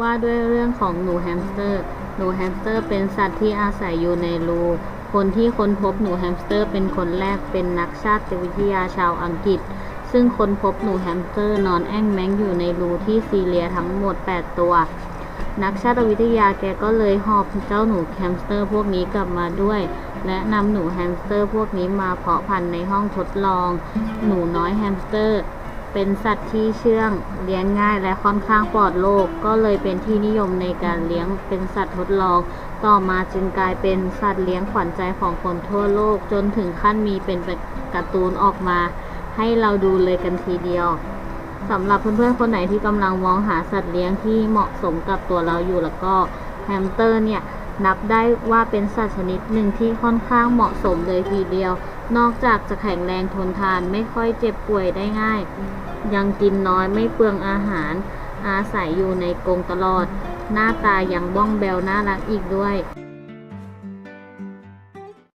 ว่าด้วยเรื่องของหนูแฮมสเตอร์ หนูแฮมสเตอร์เป็นสัตว์ที่อาศัยอยู่ในรู คนที่ค้นพบหนูแฮมสเตอร์เป็นคนแรกเป็นนักชาติวิทยาชาวอังกฤษ ซึ่งค้นพบหนูแฮมสเตอร์นอนแอ่งแมงอยู่ในรูที่ซีเรียทั้งหมด 8 ตัว นักชาติวิทยาแกก็เลยหอบเจ้าหนูแฮมสเตอร์พวกนี้กลับมาด้วย และนำหนูแฮมสเตอร์พวกนี้มาเพาะพันธุ์ในห้องทดลอง หนูน้อยแฮมสเตอร์ เป็นสัตว์ที่เชื่องเลี้ยงง่ายและค่อนข้างปลอดโรคก็เลยเป็นที่นิยมในการเลี้ยงเป็นสัตว์ทดลอง ต่อมาจึงกลายเป็นสัตว์เลี้ยงขวัญใจของคนทั่วโลกจนถึงขั้นมีเป็นการ์ตูนออกมา ให้เราดูเลยกันทีเดียวสำหรับเพื่อนๆคนไหนที่กำลังมองหาสัตว์เลี้ยงที่เหมาะสมกับตัวเราอยู่แล้วก็แฮมสเตอร์เนี่ย นับได้ว่าเป็นสัตว์ชนิดหนึ่งที่ค่อนข้างเหมาะสมเลยทีเดียว นอกจากจะแข็งแรงทนทานไม่ค่อยเจ็บป่วยได้ง่าย ยังกินน้อยไม่เปลืองอาหาร อาศัยอยู่ในกรงตลอด หน้าตายังบ้องแบวน่ารักอีกด้วย